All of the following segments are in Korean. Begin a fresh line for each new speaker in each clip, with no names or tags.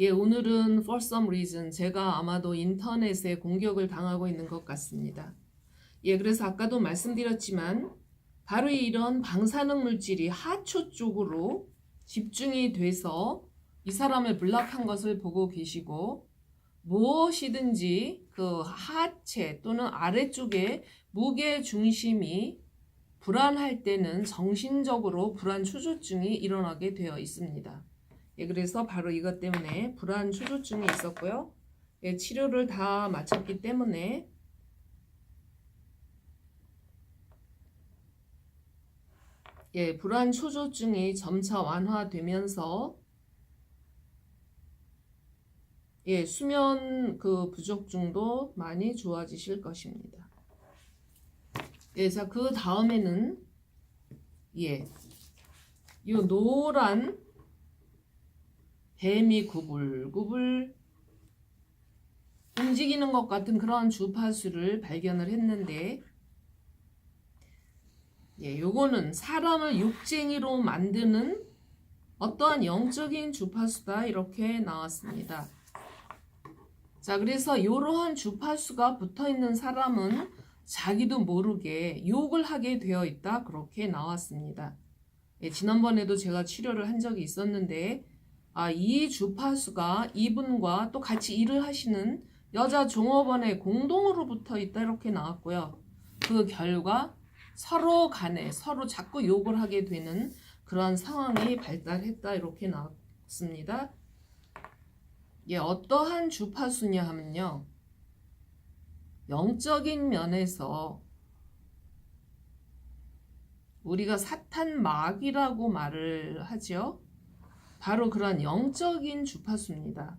예, 오늘은 for some reason 제가 아마도 인터넷에 공격을 당하고 있는 것 같습니다. 예, 그래서 아까도 말씀드렸지만 바로 이런 방사능 물질이 하초 쪽으로 집중이 돼서 이 사람을 블락한 것을 보고 계시고 무엇이든지 그 하체 또는 아래쪽에 무게 중심이 불안할 때는 정신적으로 불안 초조증이 일어나게 되어 있습니다. 예, 그래서 바로 이것 때문에 불안 초조증이 있었고요. 예, 치료를 다 마쳤기 때문에 예, 불안 초조증이 점차 완화되면서 예, 수면 그 부족증도 많이 좋아지실 것입니다. 예, 자, 그 다음에는 예, 이 노란 뱀이 구불구불 움직이는 것 같은 그런 주파수를 발견을 했는데 예, 요거는 사람을 육쟁이로 만드는 어떠한 영적인 주파수다 이렇게 나왔습니다. 자, 그래서 이러한 주파수가 붙어 있는 사람은 자기도 모르게 욕을 하게 되어 있다 그렇게 나왔습니다. 예, 지난번에도 제가 치료를 한 적이 있었는데 아, 이 주파수가 이분과 또 같이 일을 하시는 여자 종업원의 공동으로 붙어 있다 이렇게 나왔고요. 그 결과 서로 간에 서로 자꾸 욕을 하게 되는 그런 상황이 발달했다 이렇게 나왔습니다. 예, 어떠한 주파수냐 하면요. 영적인 면에서 우리가 사탄 마귀라고 말을 하죠. 바로 그런 영적인 주파수입니다.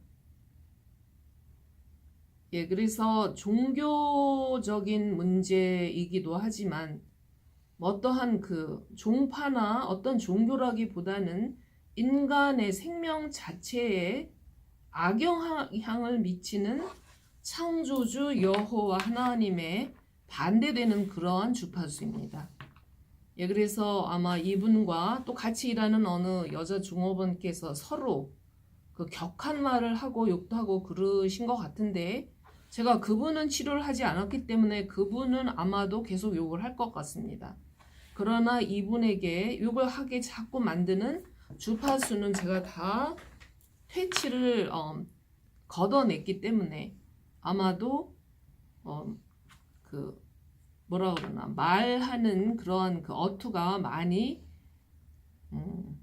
예, 그래서 종교적인 문제이기도 하지만 어떠한 그 종파나 어떤 종교라기보다는 인간의 생명 자체에 악영향을 미치는 창조주 여호와 하나님의 반대되는 그러한 주파수입니다. 예, 그래서 아마 이분과 또 같이 일하는 어느 여자 종업원께서 서로 그 격한 말을 하고 욕도 하고 그러신 것 같은데 제가 그분은 치료를 하지 않았기 때문에 그분은 아마도 계속 욕을 할 것 같습니다. 그러나 이분에게 욕을 하게 자꾸 만드는 주파수는 제가 다 퇴치를 어, 걷어냈기 때문에 아마도 어, 그 뭐라 그러나 말하는 그러한 그 어투가 많이 음,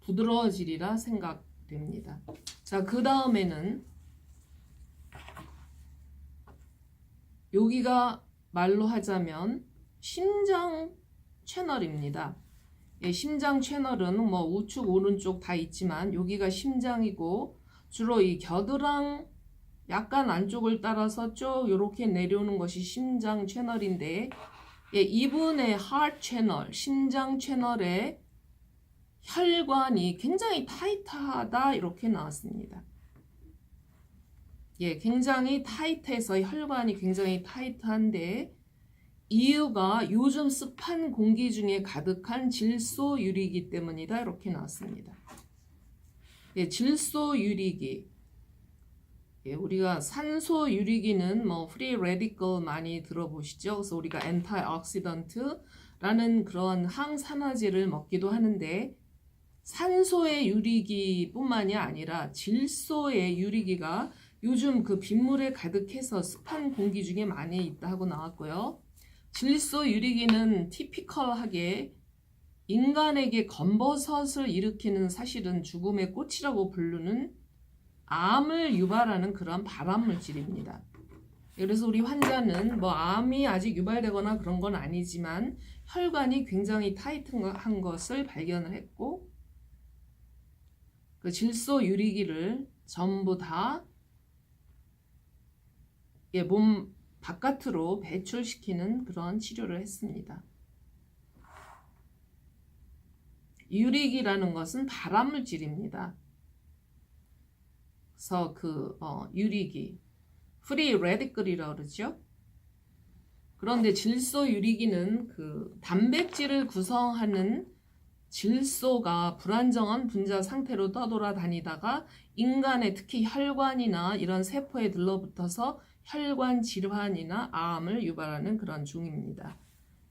부드러워지리라 생각됩니다. 자, 그 다음에는 여기가 말로 하자면 심장 채널입니다. 예, 심장 채널은 뭐 우측 오른쪽 다 있지만 여기가 심장이고 주로 이 겨드랑 약간 안쪽을 따라서 쭉 이렇게 내려오는 것이 심장 채널인데 예, 이분의 heart 채널, 심장 채널에 혈관이 굉장히 타이트하다 이렇게 나왔습니다. 예, 굉장히 타이트해서 혈관이 굉장히 타이트한데 이유가 요즘 습한 공기 중에 가득한 질소유리기 때문이다 이렇게 나왔습니다. 예, 질소유리기 예, 우리가 산소 유리기는 뭐 프리 레디컬 많이 들어보시죠? 그래서 우리가 엔타이옥시던트라는 그런 항산화제를 먹기도 하는데 산소의 유리기뿐만이 아니라 질소의 유리기가 요즘 그 빗물에 가득해서 습한 공기 중에 많이 있다 하고 나왔고요. 질소 유리기는 티피컬하게 인간에게 검버섯을 일으키는 사실은 죽음의 꽃이라고 부르는 암을 유발하는 그런 발암 물질입니다. 그래서 우리 환자는 뭐 암이 아직 유발되거나 그런 건 아니지만 혈관이 굉장히 타이트한 것을 발견을 했고 그 질소 유리기를 전부 다 예, 몸 바깥으로 배출시키는 그런 치료를 했습니다. 유리기라는 것은 발암물질입니다. 그래서 그 어, 유리기, 프리 레디클이라고 그러죠. 그런데 질소 유리기는 그 단백질을 구성하는 질소가 불안정한 분자 상태로 떠돌아다니다가 인간의 특히 혈관이나 이런 세포에 들러붙어서 혈관 질환이나 암을 유발하는 그런 중입니다.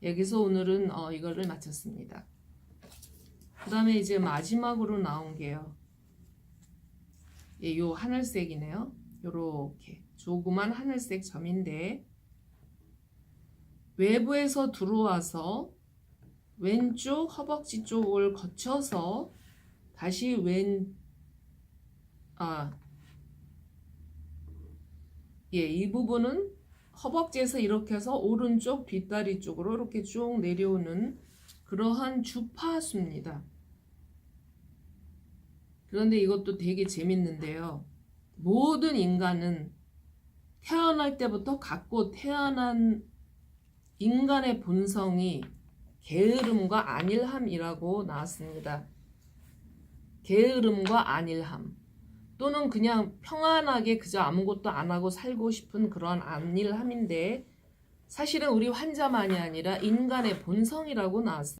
여기서 오늘은 어, 이거를 마쳤습니다. 그 다음에 이제 마지막으로 나온 게요. 예, 요 하늘색이네요. 요렇게 조그만 하늘색 점인데 외부에서 들어와서 왼쪽 허벅지 쪽을 거쳐서 다시 왼, 아, 예, 이 부분은 허벅지에서 이렇게 해서 오른쪽 뒷다리 쪽으로 이렇게 쭉 내려오는 그러한 주파수입니다. 그런데 이것도 되게 재밌는데요. 모든 인간은 태어날 때부터 갖고 태어난 인간의 본성이 게으름과 안일함이라고 나왔습니다. 게으름과 안일함 또는 그냥 평안하게 그저 아무것도 안 하고 살고 싶은 그런 안일함인데 사실은 우리 환자만이 아니라 인간의 본성이라고 나왔습니다.